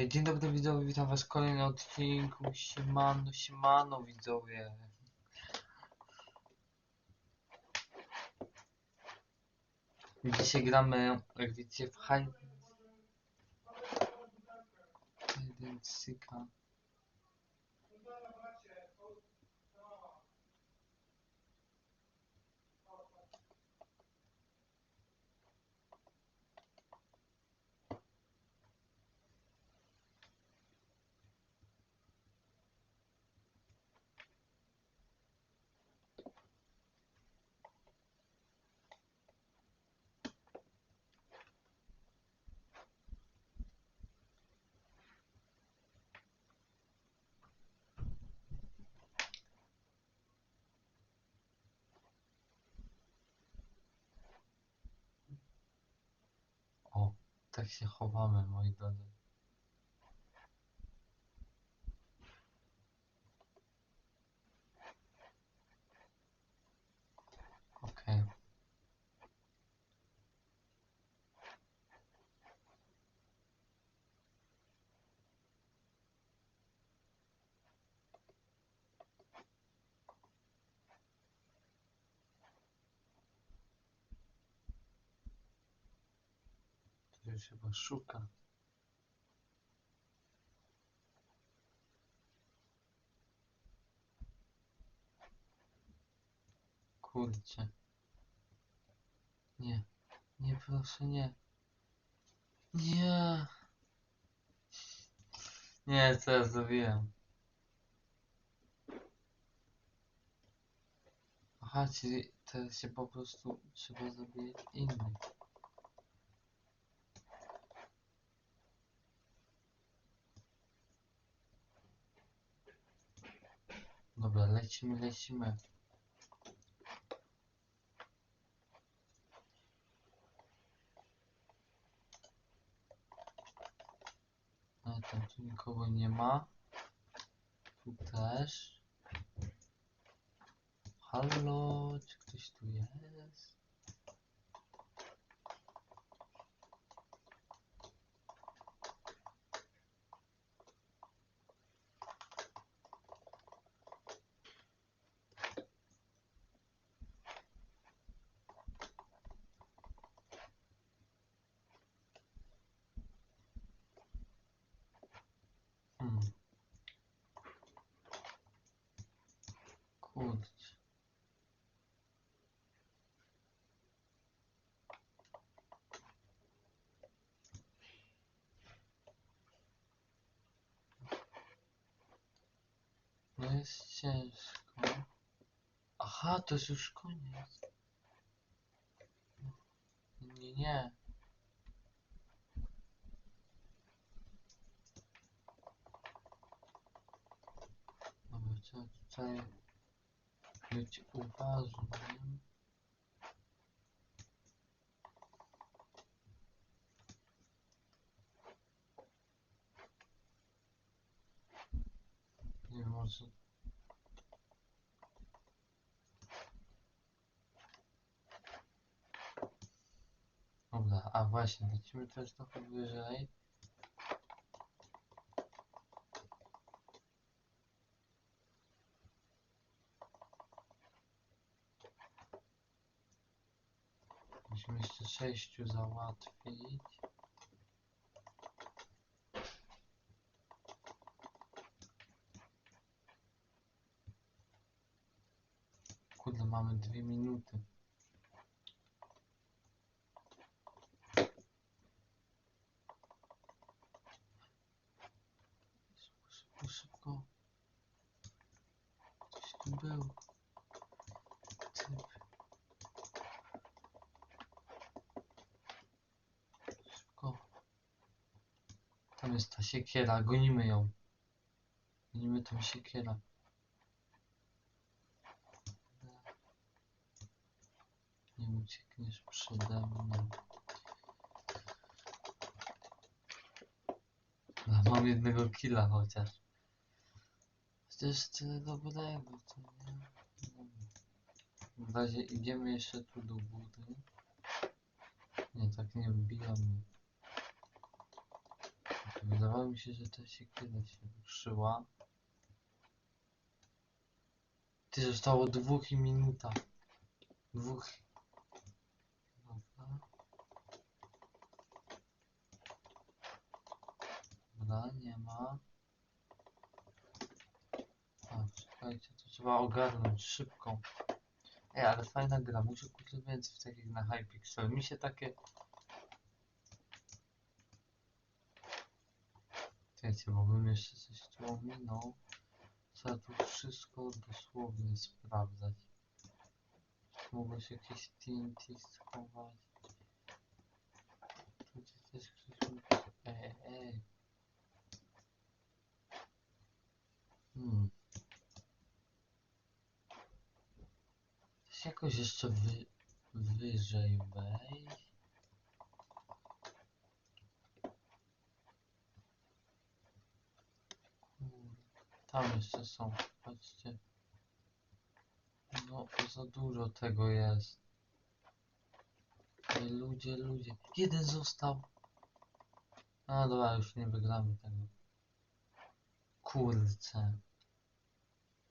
Okej, dzień dobry widzowie, witam was w kolejnym odcinku. Siemano, siemano widzowie. Dzisiaj gramy, jak widzicie, w. Hide tak się chowamy, moi drodzy. Już chyba szuka. Kurczę. Nie. Nie, proszę, nie. Nie. Nie, co ja zrobiłem? Aha, czyli teraz się po prostu trzeba zabijać innych. Dobra, lecimy, lecimy. No, tam tu nikogo nie ma. Tu też. Halo, czy ktoś tu jest? Hmm. Kurczę. No jest ciężko. Aha, to jest już koniec. Nie, nie. Dobra, trzeba tutaj być uważnym. Nie wiem, może... Dobra, a właśnie, lecimy też trochę wyżej. Musimy jeszcze sześciu załatwić. Kurde, mamy dwie minuty. Szybko, szybko, szybko. Ktoś tu był. Typ. Szybko. Tam jest ta siekiera, gonimy ją. Gonimy tą siekierę. Nie uciekniesz przede mną. Dobra, mam jednego killa chociaż. Chociaż tyle dobrego, to nie? W razie idziemy jeszcze tu do góry. Nie, tak nie wbijamy. Wydawało mi się, że ta się ruszyła. Ty zostało dwóch i minuta. Dwóch. Dobra. Dobra, nie ma. A, czekajcie, to trzeba ogarnąć szybko. Ej, ale fajna gra, muszę kupić więcej w takich na Hypixel. Mi się takie... Wiecie, bo bym jeszcze coś tu ominął. Trzeba tu wszystko dosłownie sprawdzać. Mogło się jakieś TNT schować. Tu też ktoś mógł... Ej, ej. Hmm. Chcesz jakoś jeszcze wy, wyżej wejść? Kurde, Tam jeszcze są, patrzcie. No, za dużo tego jest. Ludzie, ludzie. Jeden został. A dobra, już nie wygramy tego. Kurczę.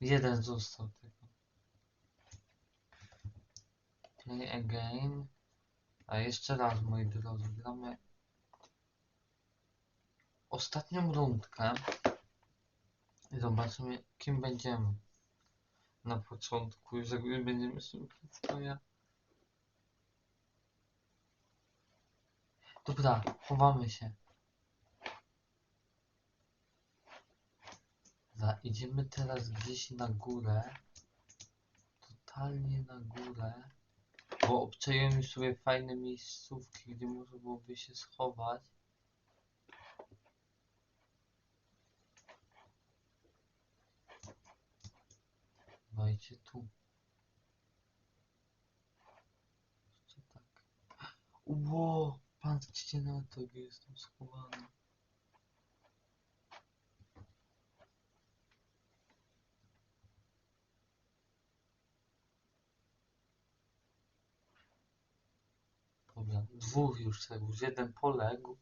Jeden został tego. Play again. A jeszcze raz, moi drodzy, gramy ostatnią rundkę. I zobaczymy, kim będziemy. Na początku, już będziemy swoja. Dobra, chowamy się. Dobra, idziemy teraz gdzieś na górę. Totalnie na górę. Bo obczaiłem już sobie fajne miejscówki, gdzie można byłoby się schować. Dajcie tu. Jeszcze tak. Ło! Patrzcie na to, gdzie jestem schowany. Dobra, dwóch już tego, już jeden poległ.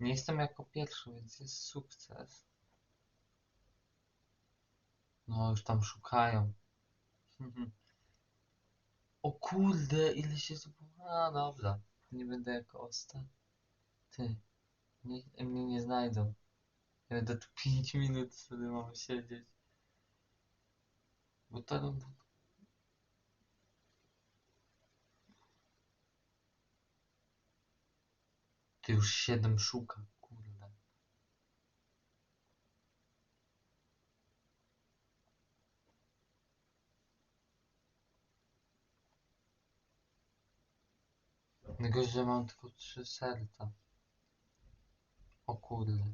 Nie jestem jako pierwszy, więc jest sukces. No, już tam szukają. O kurde, ile się tu... A, dobra. Nie będę jako ostatni. Ty. Nie, mnie nie znajdą. Ja będę tu 5 minut sobie mam siedzieć. Bo to... Ty już 7 szuka, Tylko, że mam tylko 3 serca. O kurde.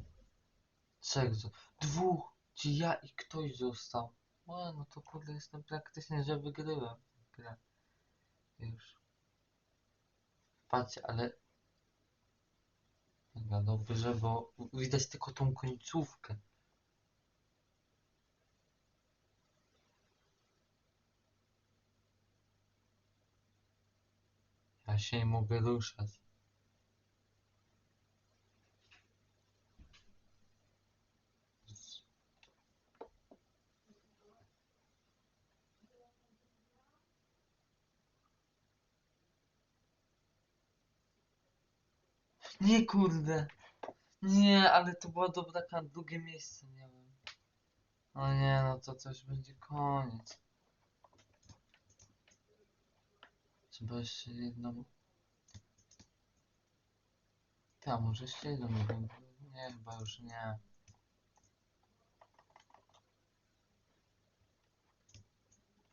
Trzech, zo- dwóch! Czy ja i ktoś został? O, no to kurde, jestem praktycznie, że wygryłem tę grę. Już. Patrzcie, ale... Mega dobrze, bo widać tylko tą końcówkę. Się nie mogę ruszać. Nie kurde. Nie, ale to była dobra drugie miejsce miałem. O nie, no to coś będzie koniec. Trzeba jeszcze jedną... Ty, a może jeszcze jedną, wiem. Nie, chyba już nie.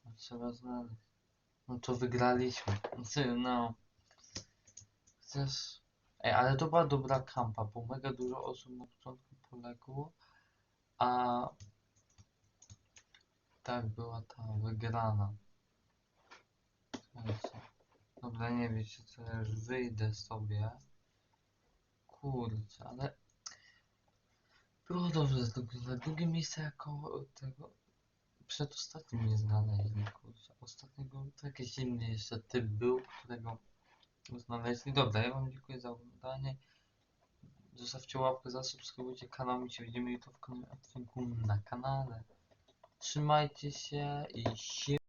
No, trzeba znaleźć. No to wygraliśmy. No. Chociaż... Ej, ale to była dobra kampa, bo mega dużo osób na początku poległo, a tak była ta wygrana. Słuchajcie. Nie wiecie co, ja już wyjdę sobie. Kurczę, ale było dobrze to na drugie miejsce jako tego przedostatnim nie znaleźli. Ostatniego to jakiś inny jeszcze typ był, którego znaleźli. Dobra, ja wam dziękuję za oglądanie. Zostawcie łapkę, zasubskrybujcie kanał i się widzimy jutro w kolejnym odcinku na kanale. Trzymajcie się i się